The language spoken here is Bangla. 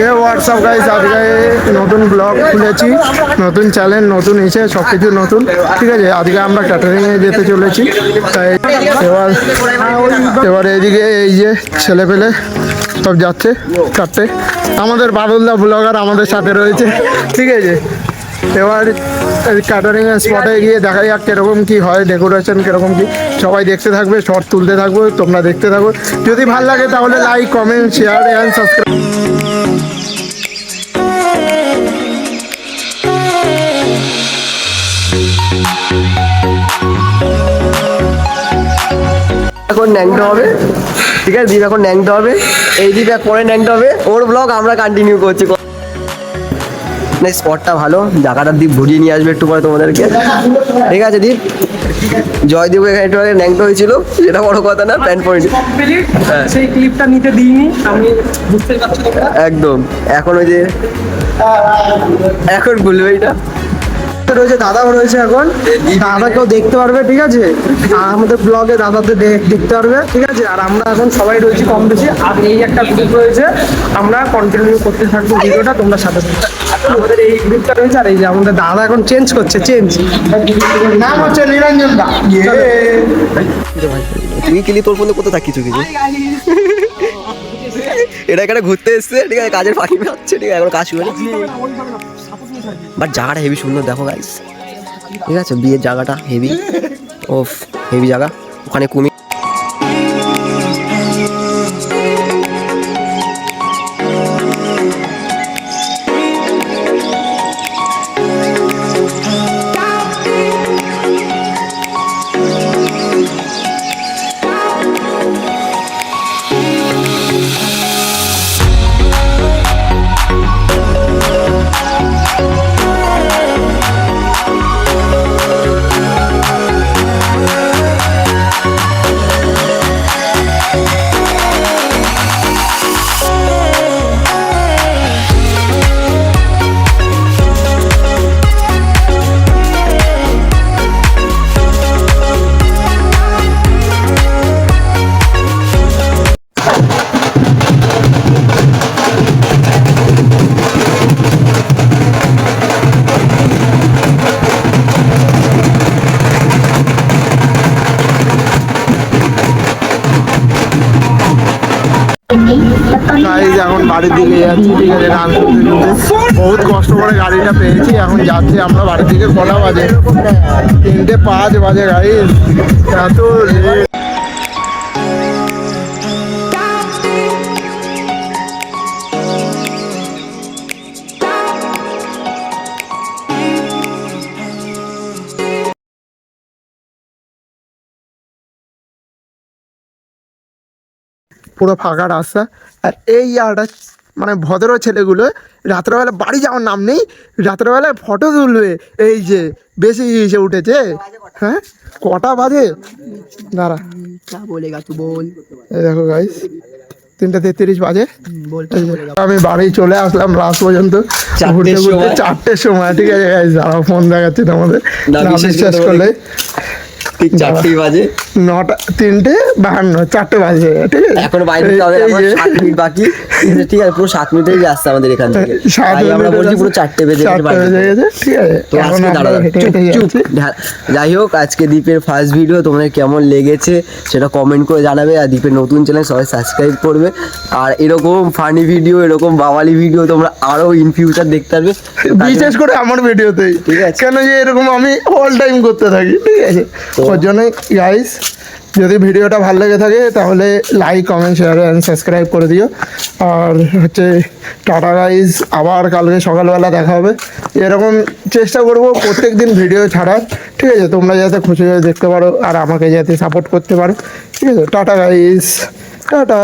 হোয়াটসঅ্যাপ গাইজ আজকে নতুন ব্লগ খুলেছি, নতুন চ্যানেল নতুন এসে সব কিছু নতুন, ঠিক আছে? আজকে আমরা ক্যাটারিংয়ে যেতে চলেছি, তাই এবার এবার এদিকে এই যে ছেলে পেলে সব যাচ্ছে চারটে। আমাদের বাদলদা ব্লগার আমাদের সাথে রয়েছে, ঠিক আছে? এবার ক্যাটারিং স্পটে গিয়ে দেখা যাক কীরকম কি হয় ডেকোরেশন কীরকম কি। সবাই দেখতে থাকবে শর্ট তুলতে থাকব, তোমরা দেখতে থাকো। যদি ভালো লাগে তাহলে like comment share and subscribe এখন হবে। ঠিক আছে দ্বীপ এখন ন্যাংটা হবে। এই এক পরে ন্যাংটা হবে। ওর ব্লগ আমরা কন্টিনিউ করছি। না স্পটটা ভালো। জায়গাটার দ্বীপ ঘুরিয়ে নিয়ে আসবে একটু পরে তোমাদেরকে। ঠিক আছে দ্বীপ জয়দেব এখানে একটু আগে ন্যাংটা হয়েছিল সেটা বড় কথা না প্যান্ট পয়েন্ট কমপ্লিট সেই ক্লিপটা নিতে দিইনি আমি বুঝতে পারছি একদম। এখন ওই যে এখন ভুলবে এটা। রয়েছে দাদাও রয়েছে এখন। দাদাকেও দেখতে পারবে ঠিক আছে? আর আমাদের ব্লগে দাদাদের দেখতে পারবে ঠিক আছে? আর আমরা এখন সবাই রয়েছি কম বেশি। আর এই একটা গ্রুপ রয়েছে আমরা কন্টিনিউ করতে থাকব ভিডিওটা তোমরা সাথে সাথে আমাদের এই গ্রুপটা রয়েছে আর এই যে আমাদের দাদা এখন চেঞ্জ করছে চেঞ্জ নাম হচ্ছে নিরঞ্জন দা। তুই কিলি তোর ফোনে কোথাও থাক কিছু এটা এখানে ঘুরতে এসছে ঠিক আছে? কাজের ফাঁকি হচ্ছে ঠিক আছে? এখন কাজ শুরু বাট জায়গাটা হেভি সুন্দর, দেখো গাইস ঠিক আছে, বিয়ের জায়গাটা হেভি ওফ হেভি জায়গা। ওখানে কুমি গাইজ এখন বাড়ির দিকে যাচ্ছি, ঠিক আছে, গান শুনতে বহুত কষ্ট করে গাড়িটা পেয়েছি, এখন যাচ্ছি আমরা বাড়ির দিকে। কটা বাজে। তিনটে পাঁচ বাজে গাড়ি এত পুরো ফাঁকা রাস্তা। আর এই জায়গাটা মানে ভদ্র ছেলেগুলো রাত্রেবেলা বাড়ি যাওয়ার নাম নেই রাত্রেবেলায় ফটো তুলবে। এই যে বেশি এসে উঠেছে। হ্যাঁ? কটা বাজে? দাঁড়া। বল এই দেখো গাইস তিনটে তেত্রিশ বাজে। আমি বাড়ি চলে আসলাম লাস্ট পর্যন্ত। চারটের ঘুরতে ঘুরতে সময়। চারটের সময়। ঠিক আছে গাইস দাঁড়াও ফোন দেখাচ্ছি তোমাদের। না, বিশ্বাস করলে। ঠিক চারটেই বাজে। নটা তিনটে বাহান্ন চারটে বাজে ঠিক আছে? এখন বাইরে এই- আমাদের এই এখন যে- সাত মিনিট বাকি। ঠিক আছে পুরো সাত মিনিটেই আসছে আমাদের এখান থেকে। তাই আমরা বলছি পুরো চারটে বেজে গেছে চারটে বাড়ি বেজে যেতে। গেছে ঠিক আছে? তো আজকে আমরা দাঁড়া হেঁটে চুপ হেঁটে চুপ। যাচ্ছি। যা- যাই হোক আজকে দীপের ফার্স্ট ভিডিও তোমাদের কেমন লেগেছে সেটা কমেন্ট করে জানাবে। আর দীপের নতুন চ্যানেল সবাই সাবস্ক্রাইব করবে। আর এরকম ফানি ভিডিও এরকম বাওয়ালি ভিডিও তোমরা আরও ইন ফিউচার দেখতে পারবে। বিশেষ করে আমার ভিডিওতেই ঠিক আছে। কেন যে এরকম আমি অল টাইম করতে থাকি ঠিক আছে? ওর জন্যই গাইস যদি ভিডিওটা ভালো লেগে থাকে, তাহলে like comment share and subscribe করে দিও। আর হচ্ছে টাটা গাইজ আবার কালকে সকালবেলা দেখা হবে। এরকম চেষ্টা করব প্রত্যেক দিন ভিডিও ছাড়ার। ঠিক আছে? তোমরা যাতে খুশি হয়ে দেখতে পারো, আর আমাকে যাতে সাপোর্ট করতে পারো। ঠিক আছে? Tata guys tata